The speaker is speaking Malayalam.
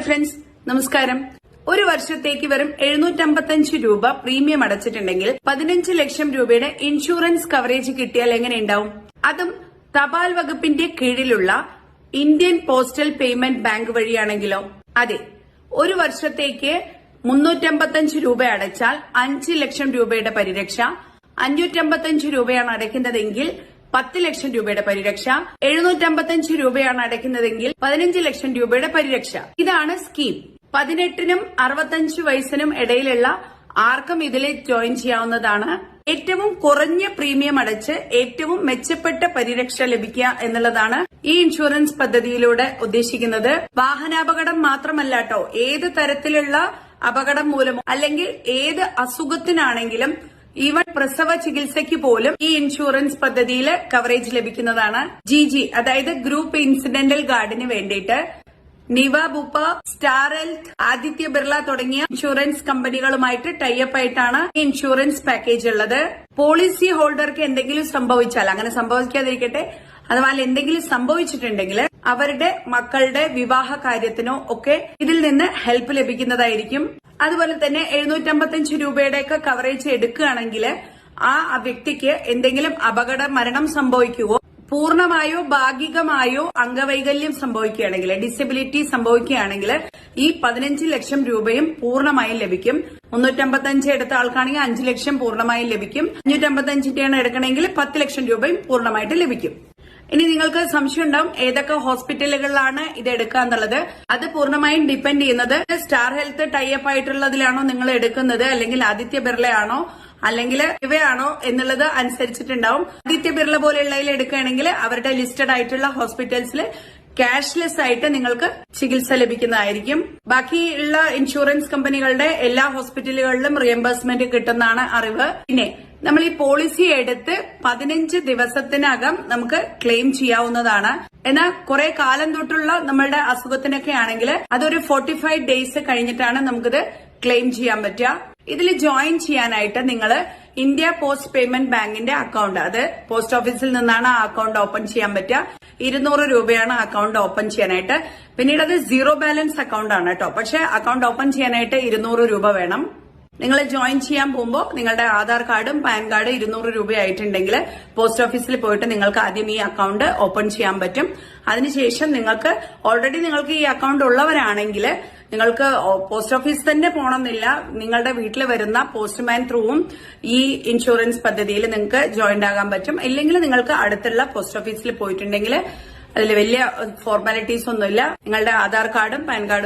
ഫ്രണ്ട്സ് നമസ്കാരം. ഒരു വർഷത്തേക്ക് വെറും എഴുന്നൂറ്റമ്പത്തഞ്ച് രൂപ പ്രീമിയം അടച്ചിട്ടുണ്ടെങ്കിൽ പതിനഞ്ച് ലക്ഷം രൂപയുടെ ഇൻഷുറൻസ് കവറേജ് കിട്ടിയാൽ എങ്ങനെയുണ്ടാവും അതും തപാൽ വകുപ്പിന്റെ കീഴിലുള്ള ഇന്ത്യൻ പോസ്റ്റൽ പേയ്മെന്റ് ബാങ്ക് വഴിയാണെങ്കിലോ? അതെ ഒരു വർഷത്തേക്ക് മുന്നൂറ്റമ്പത്തഞ്ച് രൂപ അടച്ചാൽ അഞ്ച് ലക്ഷം രൂപയുടെ പരിരക്ഷ അഞ്ഞൂറ്റമ്പത്തഞ്ച് രൂപയാണ് അടയ്ക്കുന്നതെങ്കിൽ പത്ത് ലക്ഷം രൂപയുടെ പരിരക്ഷ എഴുന്നൂറ്റമ്പത്തഞ്ച് രൂപയാണ് അടയ്ക്കുന്നതെങ്കിൽ പതിനഞ്ച് ലക്ഷം രൂപയുടെ പരിരക്ഷ. ഇതാണ് സ്കീം. പതിനെട്ടിനും അറുപത്തഞ്ച് വയസ്സിനും ഇടയിലുള്ള ആർക്കും ഇതിൽ ജോയിൻ ചെയ്യാവുന്നതാണ്. ഏറ്റവും കുറഞ്ഞ പ്രീമിയം അടച്ച് ഏറ്റവും മെച്ചപ്പെട്ട പരിരക്ഷ ലഭിക്കുക എന്നുള്ളതാണ് ഈ ഇൻഷുറൻസ് പദ്ധതിയിലൂടെ ഉദ്ദേശിക്കുന്നത്. വാഹനാപകടം മാത്രമല്ല കേട്ടോ ഏത് തരത്തിലുള്ള അപകടം മൂലമോ അല്ലെങ്കിൽ ഏത് അസുഖത്തിനാണെങ്കിലും ഈവൻ പ്രസവ ചികിത്സയ്ക്ക് പോലും ഈ ഇൻഷുറൻസ് പദ്ധതിയിൽ കവറേജ് ലഭിക്കുന്നതാണ്. ജി ജി അതായത് ഗ്രൂപ്പ് ഇൻസിഡന്റൽ ഗാർഡിന് വേണ്ടിയിട്ട് Niva Bupa star health Aditya Birla തുടങ്ങിയ ഇൻഷുറൻസ് കമ്പനികളുമായിട്ട് ടൈപ്പ് ആയിട്ടാണ് ഇൻഷുറൻസ് പാക്കേജ് ഉള്ളത്. പോളിസി ഹോൾഡർക്ക് എന്തെങ്കിലും സംഭവിച്ചാൽ അങ്ങനെ സംഭവിക്കാതിരിക്കട്ടെ അഥവാ എന്തെങ്കിലും സംഭവിച്ചിട്ടുണ്ടെങ്കിൽ അവരുടെ മക്കളുടെ വിവാഹ കാര്യത്തിനോ ഒക്കെ ഇതിൽ നിന്ന് ഹെൽപ്പ് ലഭിക്കുന്നതായിരിക്കും. അതുപോലെ തന്നെ എഴുന്നൂറ്റമ്പത്തഞ്ച് രൂപയുടെയൊക്കെ കവറേജ് എടുക്കുകയാണെങ്കിൽ ആ വ്യക്തിക്ക് എന്തെങ്കിലും അപകട മരണം സംഭവിക്കുവോ? പൂർണമായോ ഭാഗികമായോ അംഗവൈകല്യം സംഭവിക്കുകയാണെങ്കിൽ ഡിസബിലിറ്റി സംഭവിക്കുകയാണെങ്കിൽ ഈ പതിനഞ്ച് ലക്ഷം രൂപയും പൂർണമായും ലഭിക്കും. മുന്നൂറ്റമ്പത്തഞ്ച് എടുത്ത ആൾക്കാണെങ്കിൽ അഞ്ച് ലക്ഷം പൂർണമായും ലഭിക്കും. അഞ്ഞൂറ്റമ്പത്തഞ്ചിന്റെയാണ് എടുക്കണമെങ്കിൽ പത്ത് ലക്ഷം രൂപയും പൂർണമായിട്ട് ലഭിക്കും. ഇനി നിങ്ങൾക്ക് സംശയം ഉണ്ടാവും ഏതൊക്കെ ഹോസ്പിറ്റലുകളിലാണ് ഇത് എടുക്കുക എന്നുള്ളത്. അത് പൂർണമായും ഡിപ്പെൻഡ് ചെയ്യുന്നത് സ്റ്റാർ ഹെൽത്ത് ടൈപ്പ് ആയിട്ടുള്ളതിലാണോ നിങ്ങൾ എടുക്കുന്നത് അല്ലെങ്കിൽ ആദിത്യ ബിർളയാണോ അല്ലെങ്കിൽ ഇവയാണോ എന്നുള്ളത് അനുസരിച്ചിട്ടുണ്ടാവും. ആദിത്യ ബിർള പോലെയുള്ളതിൽ എടുക്കുകയാണെങ്കിൽ അവരുടെ ലിസ്റ്റഡ് ആയിട്ടുള്ള ഹോസ്പിറ്റൽസിൽ ക്യാഷ്ലെസ് ആയിട്ട് നിങ്ങൾക്ക് ചികിത്സ ലഭിക്കുന്നതായിരിക്കും. ബാക്കിയുള്ള ഇൻഷുറൻസ് കമ്പനികളുടെ എല്ലാ ഹോസ്പിറ്റലുകളിലും റിയംബേഴ്സ്മെന്റ് കിട്ടുന്നതാണ് അറിവ്. പിന്നെ നമ്മൾ ഈ പോളിസി എടുത്ത് പതിനഞ്ച് ദിവസത്തിനകം നമുക്ക് ക്ലെയിം ചെയ്യാവുന്നതാണ്. എന്നാൽ കുറെ കാലം തൊട്ടുള്ള നമ്മളുടെ അസുഖത്തിനൊക്കെ ആണെങ്കിൽ അതൊരു ഫോർട്ടി ഫൈവ് ഡേയ്സ് കഴിഞ്ഞിട്ടാണ് നമുക്കിത് ക്ലെയിം ചെയ്യാൻ പറ്റുക. ഇതിൽ ജോയിൻ ചെയ്യാനായിട്ട് നിങ്ങൾ ഇന്ത്യ പോസ്റ്റ് പേയ്മെന്റ് ബാങ്കിന്റെ അക്കൗണ്ട്. അത് പോസ്റ്റ് ഓഫീസിൽ നിന്നാണ് ആ അക്കൗണ്ട് ഓപ്പൺ ചെയ്യാൻ പറ്റുക. ഇരുന്നൂറ് രൂപയാണ് അക്കൗണ്ട് ഓപ്പൺ ചെയ്യാനായിട്ട്. പിന്നീട് അത് സീറോ ബാലൻസ് അക്കൗണ്ട് ആണ് കേട്ടോ. പക്ഷെ അക്കൗണ്ട് ഓപ്പൺ ചെയ്യാനായിട്ട് ഇരുന്നൂറ് രൂപ വേണം. നിങ്ങൾ ജോയിൻ ചെയ്യാൻ പോകുമ്പോൾ നിങ്ങളുടെ ആധാർ കാർഡും പാൻ കാർഡും ഇരുന്നൂറ് രൂപയായിട്ടുണ്ടെങ്കിൽ പോസ്റ്റ് ഓഫീസിൽ പോയിട്ട് നിങ്ങൾക്ക് ആദ്യം ഈ അക്കൗണ്ട് ഓപ്പൺ ചെയ്യാൻ പറ്റും. അതിനുശേഷം നിങ്ങൾക്ക് ഓൾറെഡി നിങ്ങൾക്ക് ഈ അക്കൗണ്ട് ഉള്ളവരാണെങ്കിൽ നിങ്ങൾക്ക് പോസ്റ്റ് ഓഫീസ് തന്നെ പോകണമെന്നില്ല നിങ്ങളുടെ വീട്ടിൽ വരുന്ന പോസ്റ്റ്മാൻ ത്രൂവും ഈ ഇൻഷുറൻസ് പദ്ധതിയിൽ നിങ്ങൾക്ക് ജോയിന്റ് ആകാൻ പറ്റും. ഇല്ലെങ്കിൽ നിങ്ങൾക്ക് അടുത്തുള്ള പോസ്റ്റ് ഓഫീസിൽ പോയിട്ടുണ്ടെങ്കിൽ അതിൽ വലിയ ഫോർമാലിറ്റീസ് ഒന്നുമില്ല. നിങ്ങളുടെ ആധാർ കാർഡും പാൻ കാർഡും